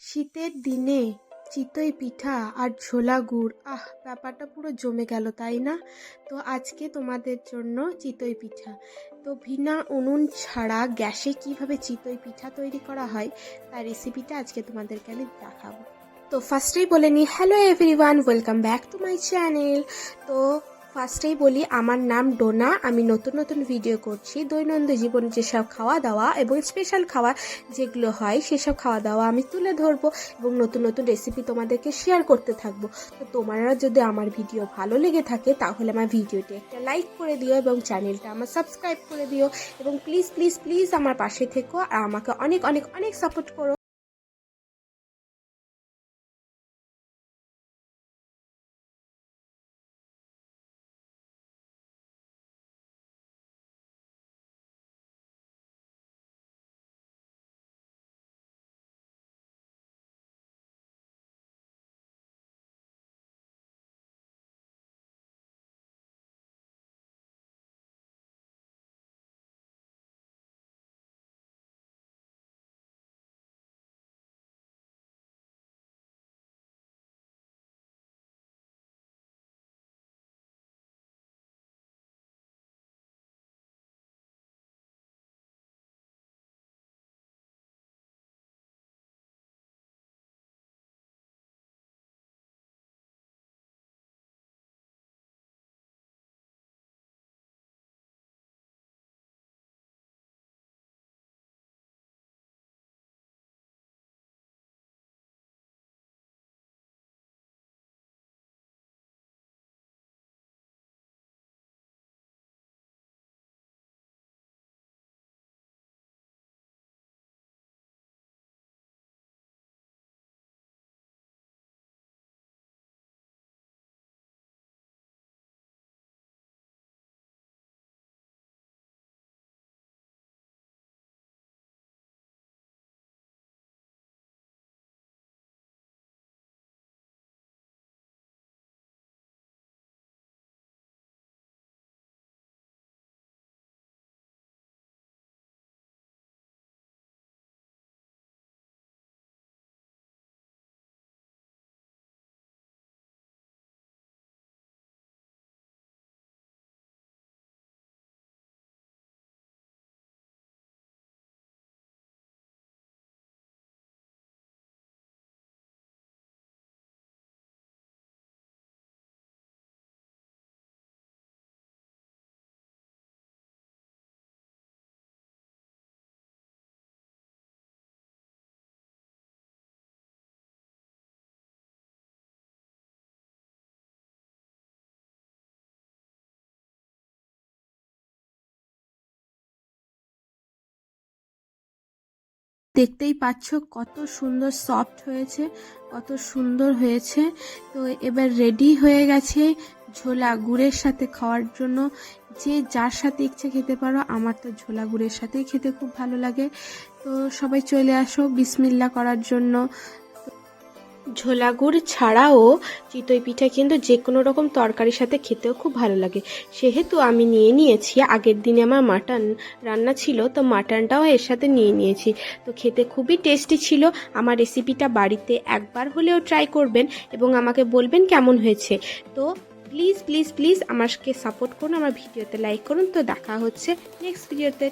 শীতের দিনে চিতই পিঠা আর ছোলা গুড়, আহ, ব্যাপারটা পুরো জমে গেল, তাই না? তো আজকে তোমাদের জন্য চিতই পিঠা। তো বিনা উনুন ছাড়া গ্যাসে কীভাবে চিতই পিঠা তৈরি করা হয়, তার রেসিপিটা আজকে তোমাদেরকে আমি দেখাবো। তো ফার্স্টেই বলে নিই hello everyone welcome back to my channel তো ফার্স্টেই বলি, আমার নাম ডোনা। আমি নতুন নতুন ভিডিও করছি। দৈনন্দিন জীবনে যেসব খাওয়া দাওয়া এবং স্পেশাল খাওয়া যেগুলো হয়, সেসব খাওয়া দাওয়া আমি তুলে ধরবো এবং নতুন নতুন রেসিপি তোমাদেরকে শেয়ার করতে থাকব। তো তোমরা যদি আমার ভিডিও ভালো লেগে থাকে, তাহলে আমার ভিডিওটি একটা লাইক করে দিও এবং চ্যানেলটা আমার সাবস্ক্রাইব করে দিও এবং প্লিজ প্লিজ প্লিজ আমার পাশে থেকো আর আমাকে অনেক অনেক অনেক সাপোর্ট করো। দেখতেই পাচ্ছ কত সুন্দর সফট হয়েছে, কত সুন্দর হয়েছে। তো এবার রেডি হয়ে গেছে ঝোলা গুড়ের সাথে খাওয়ার জন্য। যে যার সাথে ইচ্ছে খেতে পারো, আমার তো ঝোলা গুড়ের সাথেই খেতে খুব ভালো লাগে। তো সবাই চলে আসো, বিসমিল্লা করার জন্য। ঝোলা গুড় ছাড়াও চিতই পিঠা কিন্তু যে কোনো রকম তরকারির সাথে খেতেও খুব ভালো লাগে। সেহেতু আমি নিয়ে নিয়েছি, আগের দিনে আমার মাটন রান্না ছিল, তো মাটনটাও এর সাথে নিয়ে নিয়েছি। তো খেতে খুবই টেস্টি ছিল। আমার রেসিপিটা বাড়িতে একবার হলেও ট্রাই করবেন এবং আমাকে বলবেন কেমন হয়েছে। তো প্লিজ প্লিজ প্লিজ আমাকে সাপোর্ট করুন, আমার ভিডিওতে লাইক করুন। তো দেখা হচ্ছে নেক্সট ভিডিওতে।